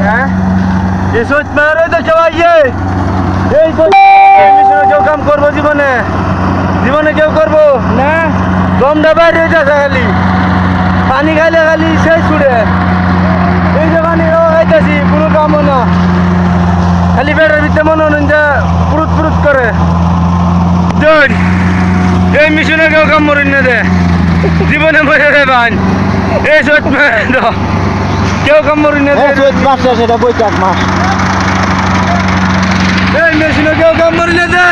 হ্যাঁ এই সোচ মেরে তো চলাইয়ে এই মিশনে কেউ কাম করব জীবনে জীবনে কেউ করব না দমটা বাইরে হয়ে খালি পানি খাইলে খালি শেষ ছুড়ে এই যে পানি খাইতেছি কোনো কামও না খালি পেটের ভিতরে মনে হলেন যে পুরুত পুরুত করে এই মিশনে কেউ কাম মরিন না দে জীবনে মরে দেবান এই সোচ মেরে তো কেউ কাম মরিন না চৈত মাসটা সেটা বৈশাখ মাস এই মেশিনে কেউ কাম মরিন না দে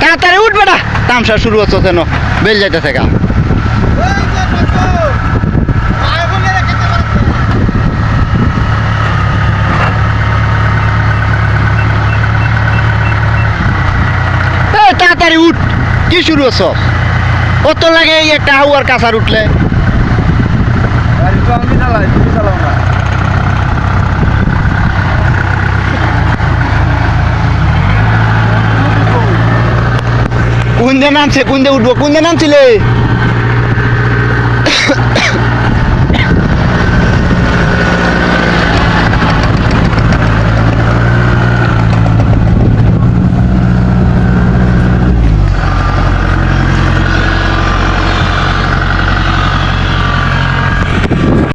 তাড়াতাড়ি উঠ বেটা। তামসা শুরু হচ্ছে কেন বেল তাড়াতাড়ি উঠ। কি শুরু হচ্ছ? কত লাগে এই একটা হাওয়ার কাঁসার উঠলে? চালাই কোন দিন নামছে কোন দিন উঠবো? কোন দিন নামছিলে